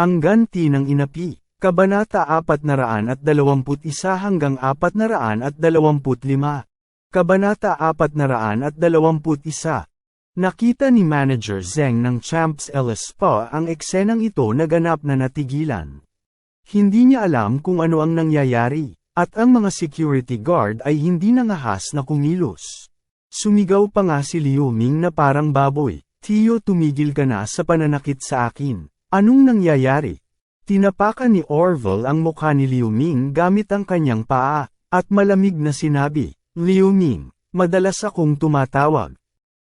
Ang ganti ng inapi, Kabanata 421 hanggang 425. Kabanata 421 Nakita ni Manager Zeng ng Champs Ellis Spa ang eksenang ito na ganap na natigilan. Hindi niya alam kung ano ang nangyayari, at ang mga security guard ay hindi nangahas na kumilos. Sumigaw pa nga si Liu Ming na parang baboy, Tiyo tumigil ka na sa pananakit sa akin. Anong nangyayari? Tinapakan ni Orville ang mukha ni Liu Ming gamit ang kanyang paa, at malamig na sinabi, Liu Ming, madalas akong tumatawag.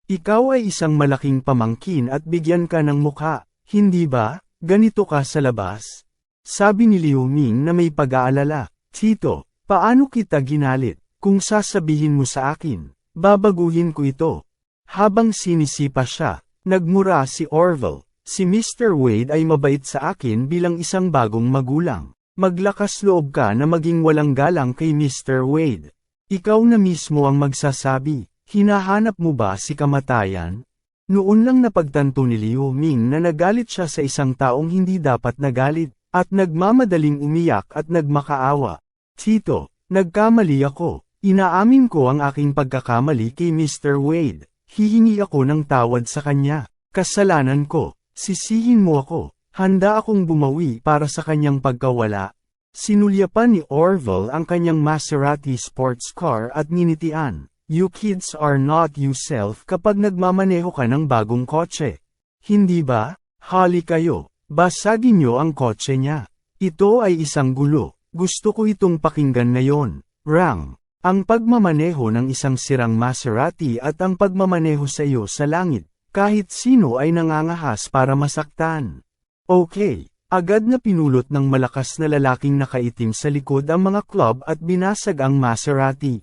Ikaw ay isang malaking pamangkin at bigyan ka ng mukha, hindi ba? Ganito ka sa labas? Sabi ni Liu Ming na may pag-aalala, Tito, paano kita ginalit? Kung sasabihin mo sa akin, babaguhin ko ito. Habang sinisipa siya, nagmura si Orville. Si Mr. Wade ay mabait sa akin bilang isang bagong magulang. Maglakas loob ka na maging walang galang kay Mr. Wade. Ikaw na mismo ang magsasabi, hinahanap mo ba si kamatayan? Noon lang napagtanto ni Liu Ming na nagalit siya sa isang taong hindi dapat nagalit, at nagmamadaling umiyak at nagmakaawa. Tito, nagkamali ako. Inaamin ko ang aking pagkakamali kay Mr. Wade. Hihingi ako ng tawad sa kanya. Kasalanan ko. Sisihin mo ako. Handa akong bumawi para sa kanyang pagkawala. Sinulyapan ni Orville ang kanyang Maserati sports car at ninitian. You kids are not yourself kapag nagmamaneho ka ng bagong kotse. Hindi ba? Hali kayo. Basagin niyo ang kotse niya. Ito ay isang gulo. Gusto ko itong pakinggan ngayon. Rang. Ang pagmamaneho ng isang sirang Maserati at ang pagmamaneho sa iyo sa langit, kahit sino ay nangangahas para masaktan. Okay, agad na pinulot ng malakas na lalaking nakaitim sa likod ang mga club at binasag ang Maserati.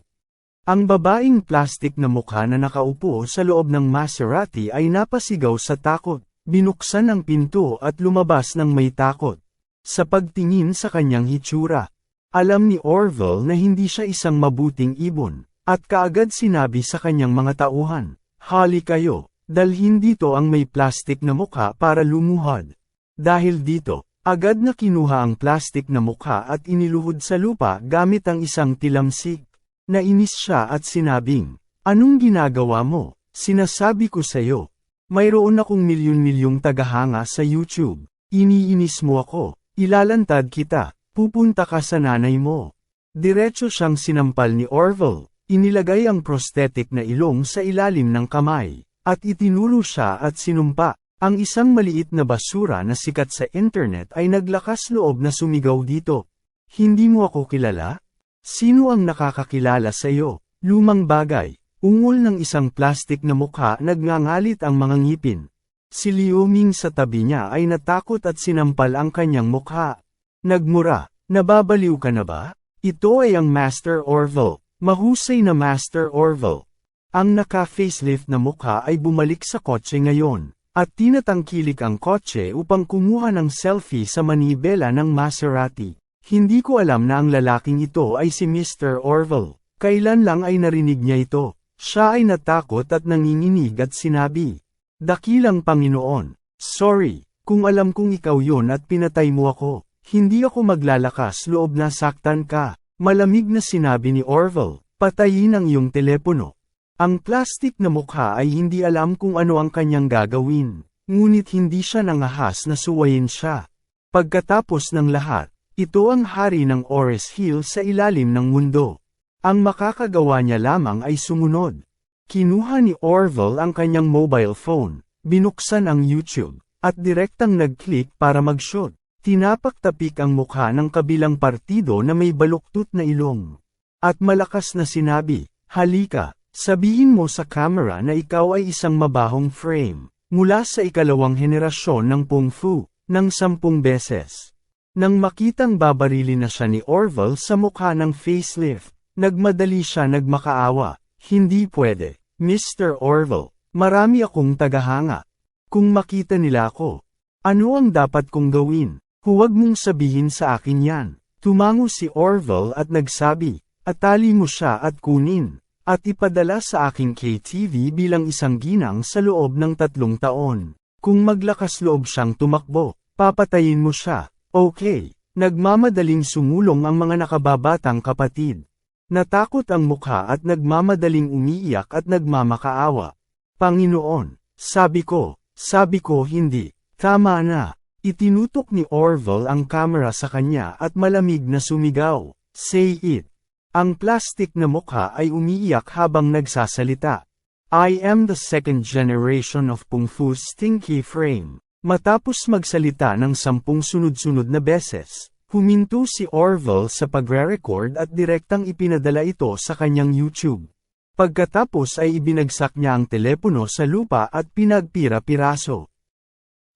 Ang babaeng plastik na mukha na nakaupo sa loob ng Maserati ay napasigaw sa takot, binuksan ang pinto at lumabas ng may takot. Sa pagtingin sa kanyang hitsura, alam ni Orville na hindi siya isang mabuting ibon, at kaagad sinabi sa kanyang mga tauhan, Hali kayo, dalhin dito ang may plastik na mukha para lumuhod. Dahil dito, agad na kinuha ang plastik na mukha at iniluhod sa lupa gamit ang isang tilamsik. Nainis siya at sinabing, Anong ginagawa mo? Sinasabi ko sa iyo. Mayroon akong milyon-milyong tagahanga sa YouTube. Iniinis mo ako. Ilalantad kita. Pupunta ka sa nanay mo. Diretso siyang sinampal ni Orville, inilagay ang prosthetic na ilong sa ilalim ng kamay, at itinulo siya at sinumpa. Ang isang maliit na basura na sikat sa internet ay naglakas loob na sumigaw dito. Hindi mo ako kilala? Sino ang nakakakilala sa iyo? Lumang bagay. Ungol ng isang plastik na mukha nagngangalit ang mga ngipin. Si Liu Ming sa tabi niya ay natakot at sinampal ang kanyang mukha. Nagmura, nababaliw ka na ba? Ito ay ang Master Orville, mahusay na Master Orville. Ang naka-facelift na mukha ay bumalik sa kotse ngayon, at tinatangkilik ang kotse upang kumuha ng selfie sa manibela ng Maserati. Hindi ko alam na ang lalaking ito ay si Mr. Orville. Kailan lang ay narinig niya ito. Siya ay natakot at nanginginig at sinabi, Dakilang Panginoon, sorry, kung alam kong ikaw yon at pinatay mo ako. Hindi ako maglalakas loob na saktan ka. Malamig na sinabi ni Orville, patayin ang iyong telepono. Ang plastik na mukha ay hindi alam kung ano ang kanyang gagawin, ngunit hindi siya nangahas na suwayin siya. Pagkatapos ng lahat, ito ang hari ng Ores Hill sa ilalim ng mundo. Ang makakagawa niya lamang ay sumunod. Kinuha ni Orville ang kanyang mobile phone, binuksan ang YouTube, at direktang nag-click para mag-shoot. Tinapak-tapik ang mukha ng kabilang partido na may baluktot na ilong. At malakas na sinabi, halika, sabihin mo sa camera na ikaw ay isang mabahong frame, mula sa ikalawang henerasyon ng Kung Fu. ng sampung beses. Nang makitang babarili na siya ni Orville sa mukha ng facelift, nagmadali siya nagmakaawa. Hindi pwede, Mr. Orville, marami akong tagahanga. Kung makita nila ako, ano ang dapat kong gawin? Huwag mong sabihin sa akin yan. Tumango si Orville at nagsabi, atali mo siya at kunin, at ipadala sa aking KTV bilang isang ginang sa loob ng tatlong taon. Kung maglakas loob siyang tumakbo, papatayin mo siya. Okay, nagmamadaling sumulong ang mga nakababatang kapatid. Natakot ang mukha at nagmamadaling umiiyak at nagmamakaawa. Panginoon, sabi ko, sabi ko hindi, tama na. Itinutok ni Orville ang kamera sa kanya at malamig na sumigaw, say it. Ang plastic na mukha ay umiiyak habang nagsasalita. I am the second generation of Kung Fu Stinky Frame. Matapos magsalita ng sampung sunod-sunod na beses, huminto si Orville sa pagre-record at direktang ipinadala ito sa kanyang YouTube. Pagkatapos ay ibinagsak niya ang telepono sa lupa at pinagpira-piraso.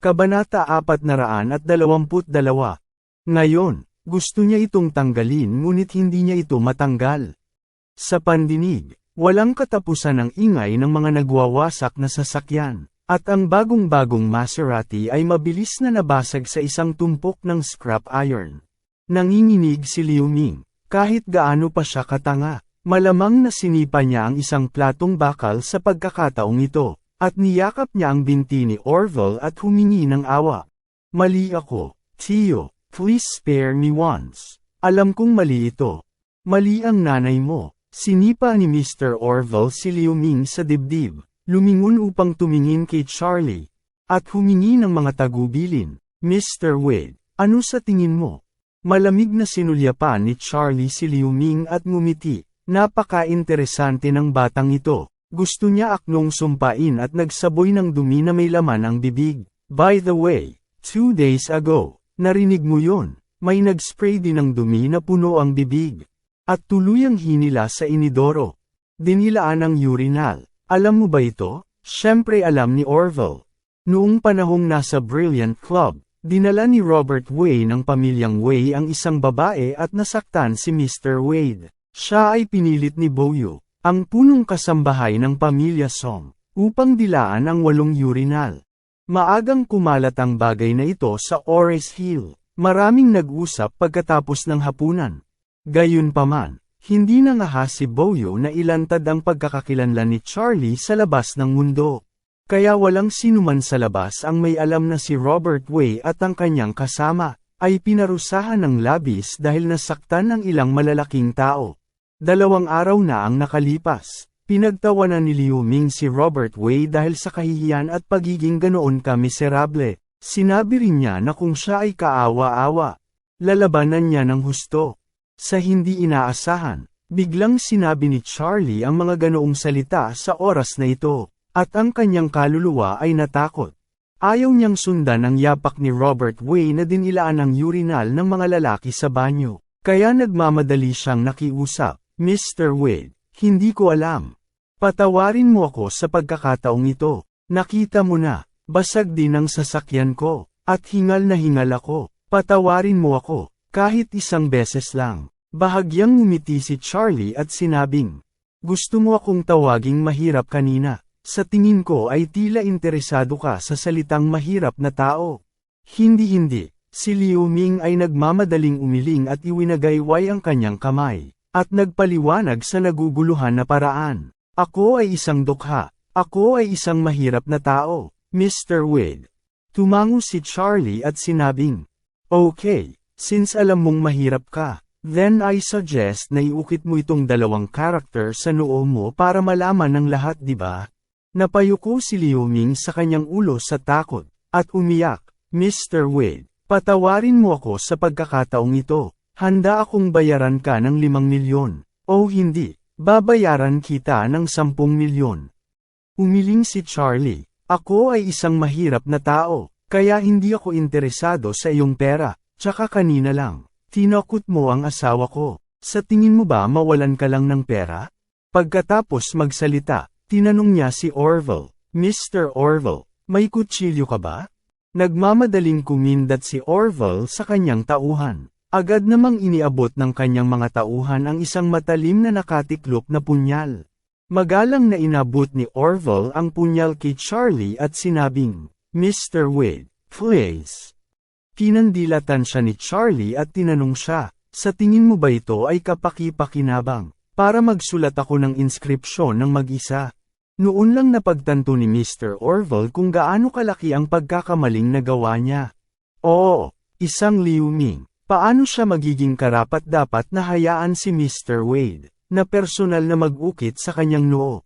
Kabanata 422 Ngayon, gusto niya itong tanggalin ngunit hindi niya ito matanggal. Sa pandinig, walang katapusan ng ingay ng mga nagwawasak na sasakyan, at ang bagong-bagong Maserati ay mabilis na nabasag sa isang tumpok ng scrap iron. Nanginginig si Liu Ming, kahit gaano pa siya katanga, malamang na sinipa niya ang isang platong bakal sa pagkakataong ito, at niyakap niya ang binti ni Orville at humingi ng awa. Mali ako, Tio, please spare me once. Alam kong mali ito. Mali ang nanay mo. Sinipa ni Mr. Orville si Liu Ming sa dibdib, lumingon upang tumingin kay Charlie, at humingi ng mga tagubilin. Mr. Wade, ano sa tingin mo? Malamig na sinulyapan ni Charlie si Liu Ming at ngumiti. Napaka-interesante ng batang ito. Gusto niya aknong sumpain at nagsaboy ng dumi na may laman ang bibig. By the way, two days ago, narinig mo yon, may nag-spray din ng dumi na puno ang bibig. At tuluyang hinila sa inidoro. Dinilaan ang urinal. Alam mo ba ito? Siyempre alam ni Orville. Noong panahong nasa Brilliant Club, dinala ni Robert Way ng pamilyang Way ang isang babae at nasaktan si Mr. Wade. Siya ay pinilit ni Boyo, ang punong kasambahay ng pamilya Song, upang dilaan ang walong urinal. Maagang kumalat ang bagay na ito sa Ores Hill. Maraming nag-usap pagkatapos ng hapunan. Gayunpaman, hindi na nga si Boyo na ilantad ang pagkakakilanlan ni Charlie sa labas ng mundo. Kaya walang sinuman sa labas ang may alam na si Robert Way at ang kanyang kasama, ay pinarusahan ng labis dahil nasaktan ng ilang malalaking tao. Dalawang araw na ang nakalipas. Pinagtawanan ni Liu Ming si Robert Way dahil sa kahihiyan at pagiging ganoon ka miserable. Sinabi rin niya na kung siya ay kaawa-awa, lalabanan niya ng husto. Sa hindi inaasahan, biglang sinabi ni Charlie ang mga ganoong salita sa oras na ito, at ang kanyang kaluluwa ay natakot. Ayaw niyang sundan ang yapak ni Robert Way na dinilaan ang urinal ng mga lalaki sa banyo, kaya nagmamadali siyang nakiusap. Mr. Wade, hindi ko alam. Patawarin mo ako sa pagkakataong ito. Nakita mo na, basag din ang sasakyan ko, at hingal na hingal ako. Patawarin mo ako, kahit isang beses lang. Bahagyang ngumiti si Charlie at sinabing, Gusto mo akong tawaging mahirap kanina. Sa tingin ko ay tila interesado ka sa salitang mahirap na tao. Hindi-hindi, si Liu Ming ay nagmamadaling umiling at iwinagayway ang kanyang kamay, at nagpaliwanag sa naguguluhan na paraan. Ako ay isang dukha. Ako ay isang mahirap na tao, Mr. Wade. Tumango si Charlie at sinabing, Okay, Since alam mong mahirap ka, then I suggest na iukit mo itong dalawang karakter sa noo mo para malaman ng lahat di ba? Napayuko si Liu Ming sa kanyang ulo sa takot, at umiyak, Mr. Wade, patawarin mo ako sa pagkakataong ito, handa akong bayaran ka ng limang milyon, o hindi, babayaran kita ng sampung milyon. Umiling si Charlie, ako ay isang mahirap na tao, kaya hindi ako interesado sa iyong pera, Tsaka kanina lang, tinakot mo ang asawa ko. Sa tingin mo ba mawalan ka lang ng pera? Pagkatapos magsalita, tinanong niya si Orville, Mr. Orville, may kutsilyo ka ba? Nagmamadaling kumindat si Orville sa kanyang tauhan. Agad namang iniabot ng kanyang mga tauhan ang isang matalim na nakatiklop na punyal. Magalang na inabot ni Orville ang punyal kay Charlie at sinabing, Mr. Wade, please. Kinandilatan siya ni Charlie at tinanong siya, sa tingin mo ba ito ay kapaki-pakinabang, para magsulat ako ng inskripsyon ng mag-isa? Noon lang napagtanto ni Mr. Orville kung gaano kalaki ang pagkakamaling nagawa niya. Oo, isang liuming. Paano siya magiging karapat dapat na hayaan si Mr. Wade, na personal na mag-ukit sa kanyang noo?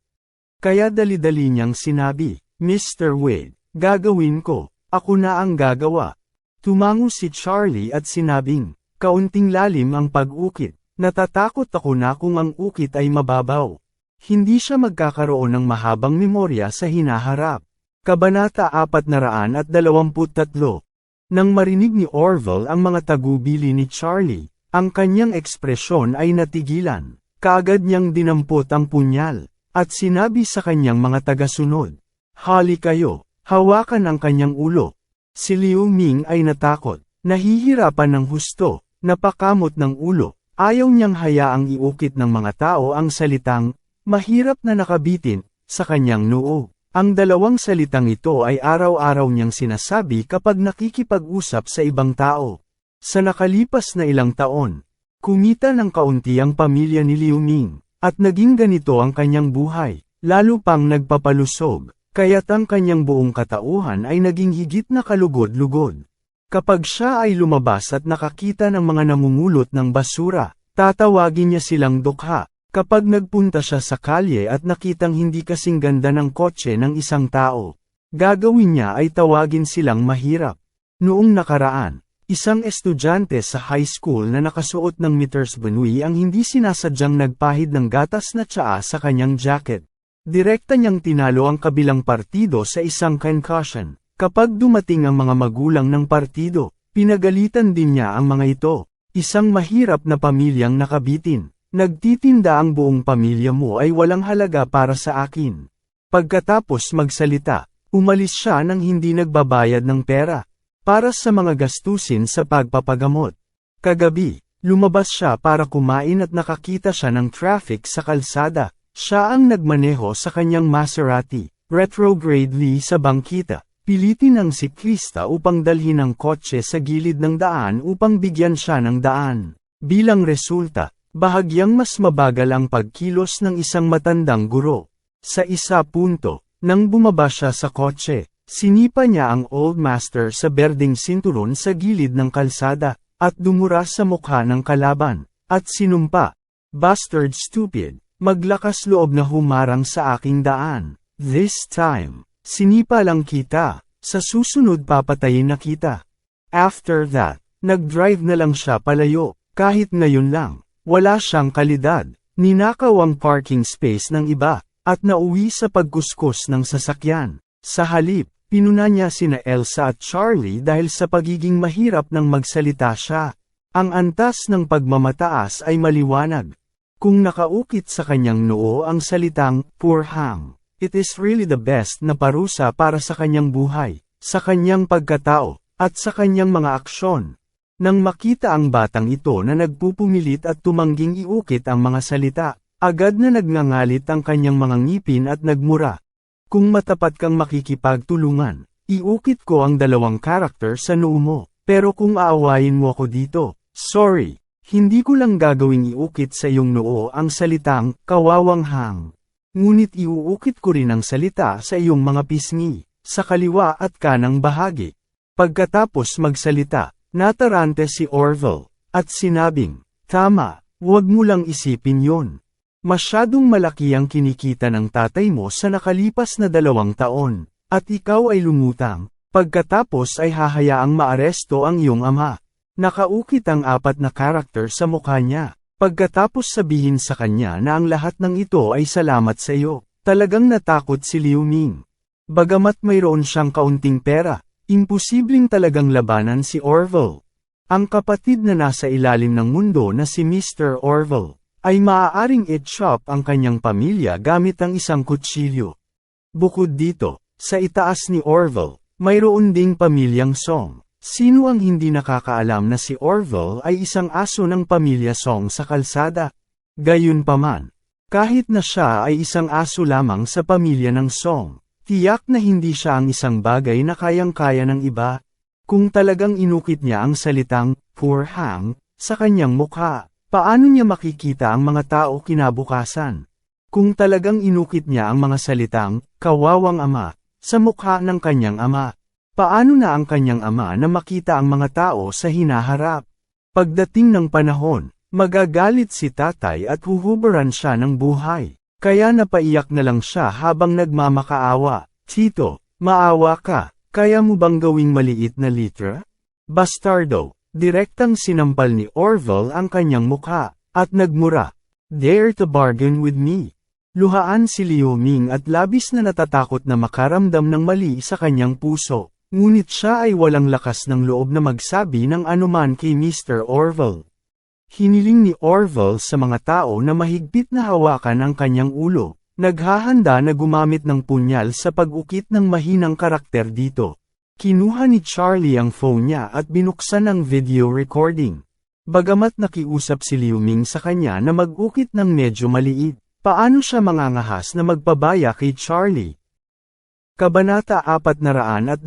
Kaya dali-dali niyang sinabi, Mr. Wade, gagawin ko, ako na ang gagawa. Tumango si Charlie at sinabing, kaunting lalim ang pag-ukit, natatakot ako na kung ang ukit ay mababaw. Hindi siya magkakaroon ng mahabang memorya sa hinaharap. Kabanata 423 Nang marinig ni Orville ang mga tagubili ni Charlie, ang kanyang ekspresyon ay natigilan. Kaagad niyang dinampot ang punyal, at sinabi sa kanyang mga tagasunod, Hali kayo, hawakan ang kanyang ulo. Si Liu Ming ay natakot, nahihirapan ng husto, napakamot ng ulo, ayaw niyang hayaang iukit ng mga tao ang salitang, Mahirap na nakabitin, sa kanyang noo. Ang dalawang salitang ito ay araw-araw niyang sinasabi kapag nakikipag-usap sa ibang tao. Sa nakalipas na ilang taon, kumita ng kaunti ang pamilya ni Liu Ming, at naging ganito ang kanyang buhay, lalo pang nagpapalusog, kaya't ang kanyang buong katauhan ay naging higit na kalugod-lugod. Kapag siya ay lumabas at nakakita ng mga namumulot ng basura, tatawagin niya silang dukha, Kapag nagpunta siya sa kalye at nakitang hindi kasing ganda ng kotse ng isang tao, gagawin niya ay tawagin silang mahirap. Noong nakaraan, isang estudyante sa high school na nakasuot ng meters banui ang hindi sinasadyang nagpahid ng gatas na tsaa sa kanyang jacket. Direkta niyang tinalo ang kabilang partido sa isang concussion. Kapag dumating ang mga magulang ng partido, pinagalitan din niya ang mga ito. Isang mahirap na pamilyang nakabitin. Nagtitinda ang buong pamilya mo ay walang halaga para sa akin. Pagkatapos magsalita, umalis siya nang hindi nagbabayad ng pera. Para sa mga gastusin sa pagpapagamot. Kagabi, lumabas siya para kumain at nakakita siya ng traffic sa kalsada. Siya ang nagmaneho sa kanyang Maserati, retrogradely sa bangkita. Pilitin ng siklista upang dalhin ang kotse sa gilid ng daan upang bigyan siya ng daan. Bilang resulta, Bahagyang mas mabagal ang pagkilos ng isang matandang guro. Sa isa punto, nang bumaba siya sa kotse, sinipa niya ang old master sa berding sinturon sa gilid ng kalsada, at dumura sa mukha ng kalaban, at sinumpa, Bastard stupid, maglakas loob na humarang sa aking daan. This time, sinipa lang kita, sa susunod papatayin na kita. After that, nag-drive na lang siya palayo, kahit ngayon lang. Wala siyang kalidad, ninakaw ang parking space ng iba, at nauwi sa pagkuskus ng sasakyan. Sa halip, pinuna niya sina Elsa at Charlie dahil sa pagiging mahirap ng magsalita siya. Ang antas ng pagmamataas ay maliwanag. Kung nakaukit sa kanyang noo ang salitang, poor hang, it is really the best na parusa para sa kanyang buhay, sa kanyang pagkatao, at sa kanyang mga aksyon. Nang makita ang batang ito na nagpupumilit at tumangging iukit ang mga salita, agad na nagngangalit ang kanyang mga ngipin at nagmura. Kung matapat kang makikipagtulungan, iukit ko ang dalawang karakter sa noo mo, pero kung aawayin mo ako dito, sorry, hindi ko lang gagawing iukit sa iyong noo ang salitang, kawawang hang. Ngunit iuukit ko rin ang salita sa iyong mga pisngi, sa kaliwa at kanang bahagi. Pagkatapos magsalita, Natarante si Orville, at sinabing, Tama, huwag mo lang isipin yon. Masyadong malaki ang kinikita ng tatay mo sa nakalipas na dalawang taon, at ikaw ay lumutang, pagkatapos ay hahayaang maaresto ang iyong ama. Nakaukit ang apat na karakter sa mukha niya, pagkatapos sabihin sa kanya na ang lahat ng ito ay salamat sa iyo. Talagang natakot si Liu Ming. Bagamat mayroon siyang kaunting pera, Imposibleng talagang labanan si Orville. Ang kapatid na nasa ilalim ng mundo na si Mr. Orville, ay maaaring i-chop ang kanyang pamilya gamit ang isang kutsilyo. Bukod dito, sa itaas ni Orville, Mayroon ding pamilyang Song. Sino ang hindi nakakaalam na si Orville ay isang aso ng pamilya Song sa kalsada? Gayunpaman, kahit na siya ay isang aso lamang sa pamilya ng Song, tiyak na hindi siya ang isang bagay na kayang-kaya ng iba. Kung talagang inukit niya ang salitang, poor hang, sa kanyang mukha, paano niya makikita ang mga tao kinabukasan? Kung talagang inukit niya ang mga salitang, kawawang ama, sa mukha ng kanyang ama, paano na ang kanyang ama na makita ang mga tao sa hinaharap? Pagdating ng panahon, magagalit si tatay at huhubaran siya ng buhay. Kaya napaiyak na lang siya habang nagmamakaawa. Tito, maawa ka, kaya mo bang gawing maliit na litra? Bastardo, direktang sinampal ni Orville ang kanyang mukha, at nagmura. Dare to bargain with me. Luhaan si Liu Ming at labis na natatakot na makaramdam ng mali sa kanyang puso, ngunit siya ay walang lakas ng loob na magsabi ng anuman kay Mr. Orville. Hiniling ni Orville sa mga tao na mahigpit na hawakan ang kanyang ulo, naghahanda na gumamit ng punyal sa pag-ukit ng mahinang karakter dito. Kinuha ni Charlie ang phone niya at binuksan ang video recording. Bagamat nakiusap si Liu Ming sa kanya na mag-ukit ng medyo maliit, paano siya mangangahas na magpabaya kay Charlie? Kabanata 424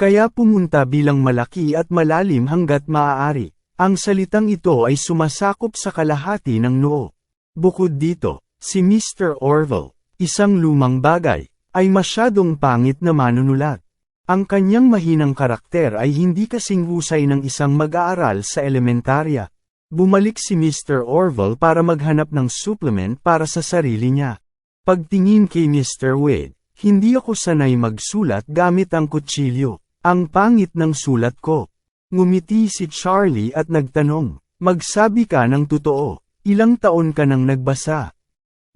Kaya pumunta bilang malaki at malalim hanggat maaari. Ang salitang ito ay sumasakop sa kalahati ng noo. Bukod dito, si Mr. Orville, isang lumang bagay, ay masyadong pangit na manunulat. Ang kanyang mahinang karakter ay hindi kasing husay ng isang mag-aaral sa elementarya. Bumalik si Mr. Orville para maghanap ng supplement para sa sarili niya. Pagtingin kay Mr. Wade, hindi ako sanay magsulat gamit ang kutsilyo. Ang pangit ng sulat ko. Ngumiti si Charlie at nagtanong, magsabi ka ng totoo, ilang taon ka nang nagbasa?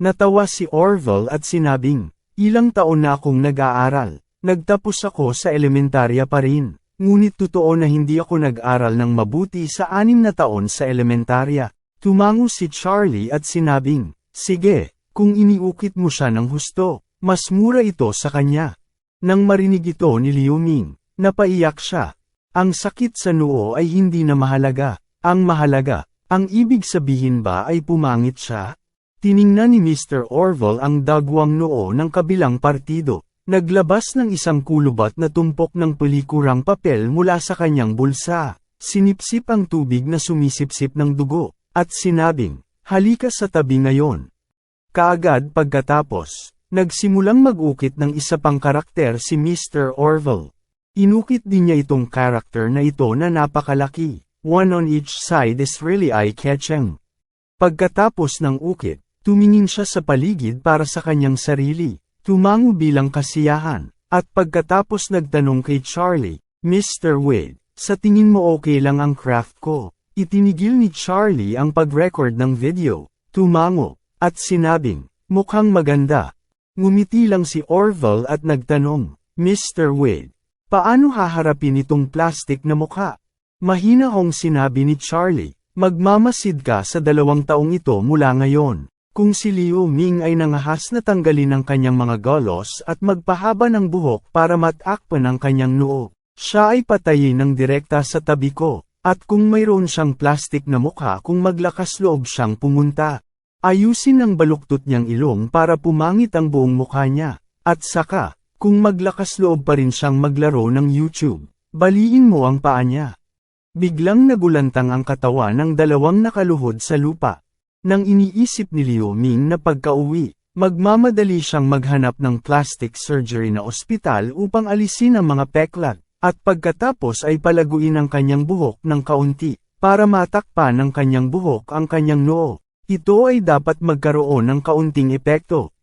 Natawa si Orville at sinabing, ilang taon na akong nag-aaral, nagtapos ako sa elementarya pa rin, ngunit totoo na hindi ako nag-aral ng mabuti sa anim na taon sa elementarya. Tumango si Charlie at sinabing, sige, kung iniukit mo siya ng husto, mas mura ito sa kanya. Nang marinig ito ni Liu Ming, napaiyak siya. Ang sakit sa noo ay hindi na mahalaga. Ang mahalaga, ang ibig sabihin ba ay pumangit siya? Tiningnan ni Mr. Orville ang dagwang noo ng kabilang partido. Naglabas ng isang kulubat na tumpok ng pelikurang papel mula sa kanyang bulsa. Sinipsip ang tubig na sumisipsip ng dugo, at sinabing, halika sa tabi ngayon. Kaagad pagkatapos, nagsimulang mag-ukit ng isa pang karakter si Mr. Orville. Inukit din niya itong karakter na ito na napakalaki. One on each side is really eye-catching. Pagkatapos ng ukit, tumingin siya sa paligid para sa kanyang sarili, tumango bilang kasiyahan, at pagkatapos nagtanong kay Charlie, Mr. Wade, sa tingin mo okay lang ang craft ko? Itinigil ni Charlie ang pag-record ng video, tumango, at sinabing, mukhang maganda. Ngumiti lang si Orville at nagtanong, Mr. Wade, paano haharapin itong plastic na mukha? Mahina hong sinabi ni Charlie, magmamasid ka sa dalawang taong ito mula ngayon. Kung si Liu Ming ay nangahas na tanggalin ang kanyang mga galos at magpahaba ng buhok para matakpan ang kanyang noo, siya ay patayin ng direkta sa tabi ko, at kung mayroon siyang plastic na mukha kung maglakas loob siyang pumunta. Ayusin ang baluktot niyang ilong para pumangit ang buong mukha niya, at saka, kung maglakas loob pa rin siyang maglaro ng YouTube, baliin mo ang paa niya. Biglang nagulantang ang katawan ng dalawang nakaluhod sa lupa. Nang iniisip ni Liu Ming na pagka-uwi, magmamadali siyang maghanap ng plastic surgery na ospital upang alisin ang mga peklat, at pagkatapos ay palaguin ang kanyang buhok ng kaunti, para matakpan ng kanyang buhok ang kanyang noo. Ito ay dapat magkaroon ng kaunting epekto.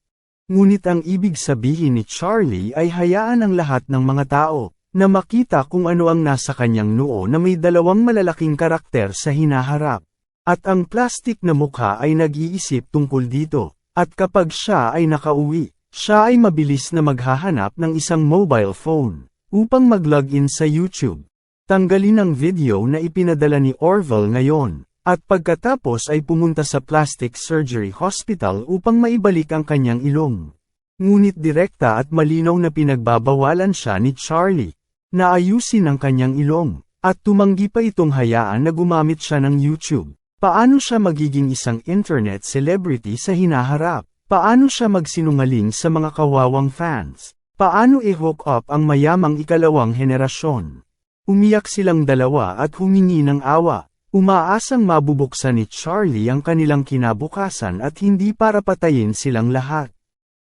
Ngunit ang ibig sabihin ni Charlie ay hayaan ang lahat ng mga tao, na makita kung ano ang nasa kanyang noo na may dalawang malalaking karakter sa hinaharap. At ang plastic na mukha ay nag-iisip tungkol dito, at kapag siya ay nakauwi, siya ay mabilis na maghahanap ng isang mobile phone, upang mag-login sa YouTube. Tanggalin ang video na ipinadala ni Orville ngayon, at pagkatapos ay pumunta sa plastic surgery hospital upang maibalik ang kanyang ilong. Ngunit direkta at malinaw na pinagbabawalan siya ni Charlie. Naayusin ang kanyang ilong, at tumanggi pa itong hayaan na gumamit siya ng YouTube. Paano siya magiging isang internet celebrity sa hinaharap? Paano siya magsinungaling sa mga kawawang fans? Paano i-hook up ang mayamang ikalawang henerasyon? Umiyak silang dalawa at humingi ng awa. Umaasang mabubuksan ni Charlie ang kanilang kinabukasan at hindi para patayin silang lahat.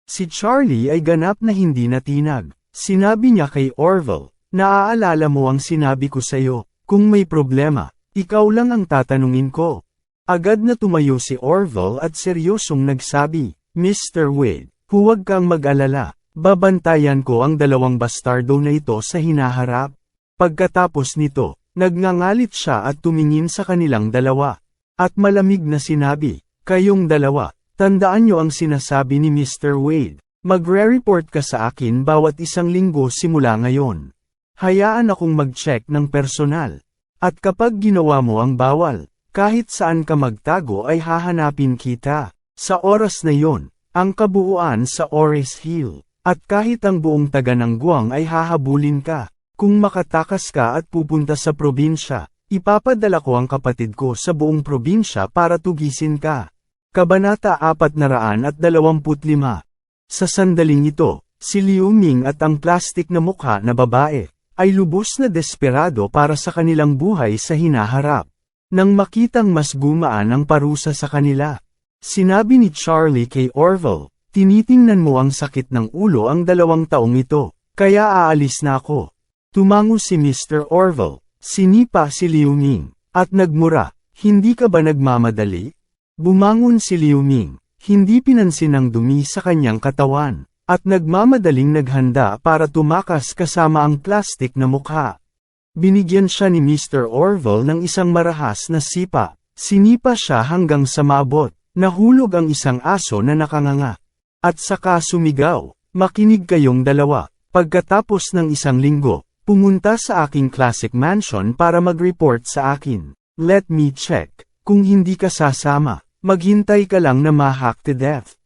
Si Charlie ay ganap na hindi natinag. Sinabi niya kay Orville, naaalala mo ang sinabi ko sa'yo, kung may problema, ikaw lang ang tatanungin ko. Agad na tumayo si Orville at seryosong nagsabi, Mr. Wade, huwag kang mag-alala, babantayan ko ang dalawang bastardo na ito sa hinaharap. Pagkatapos nito, nagngangalit siya at tumingin sa kanilang dalawa. At malamig na sinabi, kayong dalawa, tandaan niyo ang sinasabi ni Mr. Wade, magre-report ka sa akin bawat isang linggo simula ngayon. Hayaan akong mag-check ng personal. At kapag ginawa mo ang bawal, kahit saan ka magtago ay hahanapin kita. Sa oras na yon, ang kabuuan sa Ores Hill, at kahit ang buong taga ng Guang ay hahabulin ka. Kung makatakas ka at pupunta sa probinsya, ipapadala ko ang kapatid ko sa buong probinsya para tugisin ka. Kabanata 425 Sa sandaling ito, si Liu Ming at ang plastik na mukha na babae, ay lubos na desperado para sa kanilang buhay sa hinaharap. Nang makitang mas gumaan ang parusa sa kanila, sinabi ni Charlie kay Orville, tinitingnan mo ang sakit ng ulo ang dalawang taong ito, kaya aalis na ako. Tumango si Mr. Orville, sinipa si Liu Ming, at nagmura, hindi ka ba nagmamadali? Bumangon si Liu Ming, hindi pinansin ang dumi sa kanyang katawan, at nagmamadaling naghanda para tumakas kasama ang plastik na mukha. Binigyan siya ni Mr. Orville ng isang marahas na sipa, sinipa siya hanggang sa maabot, nahulog ang isang aso na nakanganga. At saka sumigaw, makinig kayong dalawa, pagkatapos ng isang linggo, Pumunta sa aking classic mansion para mag-report sa akin. Let me check. Kung hindi ka sasama, maghintay ka lang na mahak to death.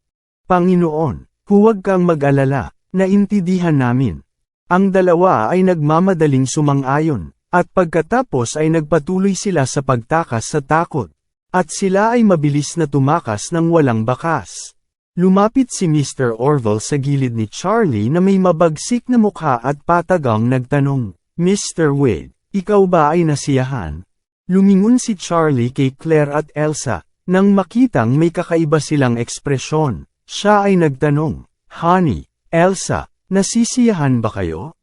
Panginoon, huwag kang mag-alala, naintindihan namin. Ang dalawa ay nagmamadaling sumang-ayon, at pagkatapos ay nagpatuloy sila sa pagtakas sa takot. At sila ay mabilis na tumakas ng walang bakas. Lumapit si Mr. Orville sa gilid ni Charlie na may mabagsik na mukha at patagang nagtanong, Mr. Wade, ikaw ba ay nasiyahan? Lumingon si Charlie kay Claire at Elsa, nang makitang may kakaiba silang ekspresyon. Siya ay nagtanong, Honey, Elsa, nasisiyahan ba kayo?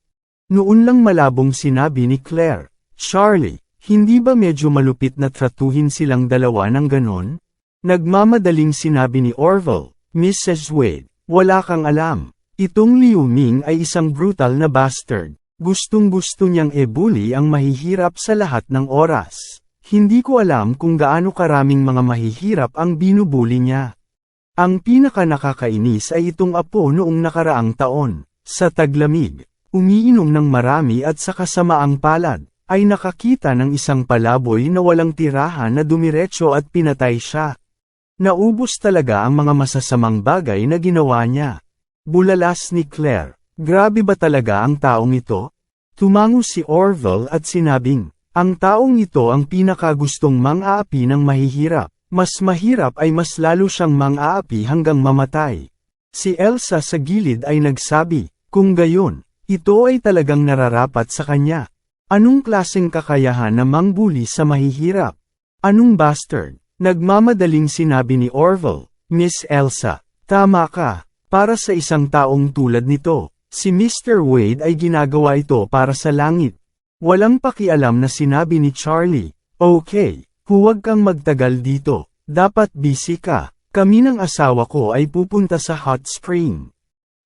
Noon lang malabong sinabi ni Claire, Charlie, hindi ba medyo malupit na tratuhin silang dalawa ng ganon? Nagmamadaling sinabi ni Orville, Mrs. Wade, wala kang alam. Itong Liu Ming ay isang brutal na bastard. Gustong gusto niyang ebuli ang mahihirap sa lahat ng oras. Hindi ko alam kung gaano karaming mga mahihirap ang binubuli niya. Ang pinaka nakakainis ay itong apo noong nakaraang taon. Sa taglamig, umiinom ng marami at sa kasamaang palad, ay nakakita ng isang palaboy na walang tirahan na dumiretso at pinatay siya. Naubos talaga ang mga masasamang bagay na ginawa niya. Bulalas ni Claire, grabe ba talaga ang taong ito? Tumango si Orville at sinabing, ang taong ito ang pinakagustong mang-aapi ng mahihirap, mas mahirap ay mas lalo siyang mang-aapi hanggang mamatay. Si Elsa sa gilid ay nagsabi, kung gayon, ito ay talagang nararapat sa kanya. Anong klaseng kakayahan na mangbuli sa mahihirap? Anong bastard? Nagmamadaling sinabi ni Orville, Miss Elsa, tama ka, para sa isang taong tulad nito, si Mr. Wade ay ginagawa ito para sa langit. Walang pakialam na sinabi ni Charlie, okay, huwag kang magtagal dito, dapat busy ka, kami ng asawa ko ay pupunta sa hot spring.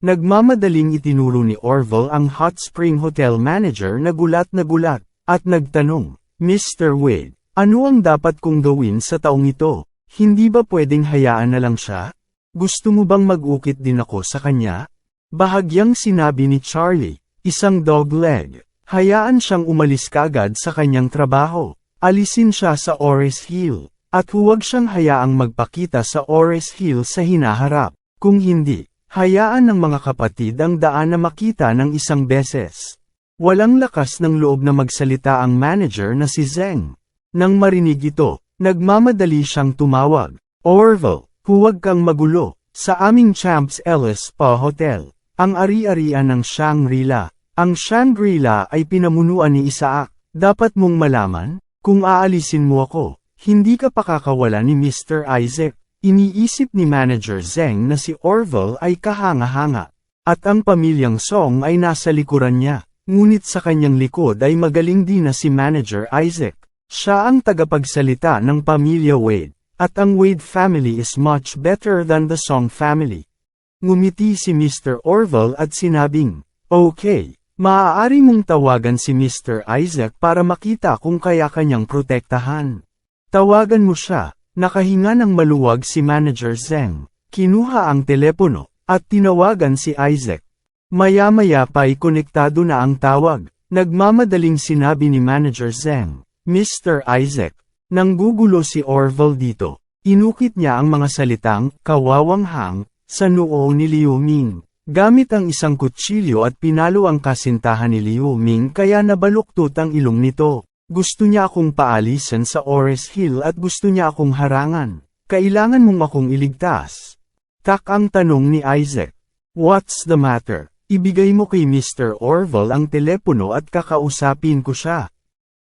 Nagmamadaling itinuro ni Orville ang hot spring hotel manager na gulat na gulat, at nagtanong, Mr. Wade, ano ang dapat kong gawin sa taong ito? Hindi ba pwedeng hayaan na lang siya? Gusto mo bang mag-ukit din ako sa kanya? Bahagyang sinabi ni Charlie, isang dog leg. Hayaan siyang umalis kagad sa kanyang trabaho. Alisin siya sa Ores Hill. At huwag siyang hayaang magpakita sa Ores Hill sa hinaharap. Kung hindi, Hayaan ng mga kapatid ang daan na makita ng isang beses. Walang lakas ng loob na magsalita ang manager na si Zeng. Nang marinig ito, nagmamadali siyang tumawag. Orville, huwag kang magulo. Sa aming Champs Ellis Spa Hotel, ang ari-arian ng Shangri-La. Ang Shangri-La ay pinamunuan ni Isaac. Dapat mong malaman, kung aalisin mo ako, hindi ka pakakawala ni Mr. Isaac. Iniisip ni Manager Zeng na si Orville ay kahanga-hanga. At ang pamilyang Song ay nasa likuran niya. Ngunit sa kanyang likod ay magaling din na si Manager Isaac. Siya ang tagapagsalita ng pamilya Wade. At ang Wade family is much better than the Song family. Ngumiti si Mr. Orville at sinabing, Okay, maaari mong tawagan si Mr. Isaac para makita kung kaya kanyang protektahan. Tawagan mo siya, nakahinga ng maluwag si Manager Zeng. Kinuha ang telepono, at tinawagan si Isaac. Maya-maya pa'y konektado na ang tawag. Nagmamadaling sinabi ni Manager Zeng, Mr. Isaac, nanggugulo si Orville dito. Inukit niya ang mga salitang, kawawang hang, sa noo ni Liu Ming. Gamit ang isang kutsilyo at pinalo ang kasintahan ni Liu Ming kaya nabaluktot ang ilong nito. Gusto niya akong paalisan sa Ores Hill at gusto niya akong harangan. Kailangan mong akong iligtas. Tak ang tanong ni Isaac. What's the matter? Ibigay mo kay Mr. Orville ang telepono at kakausapin ko siya.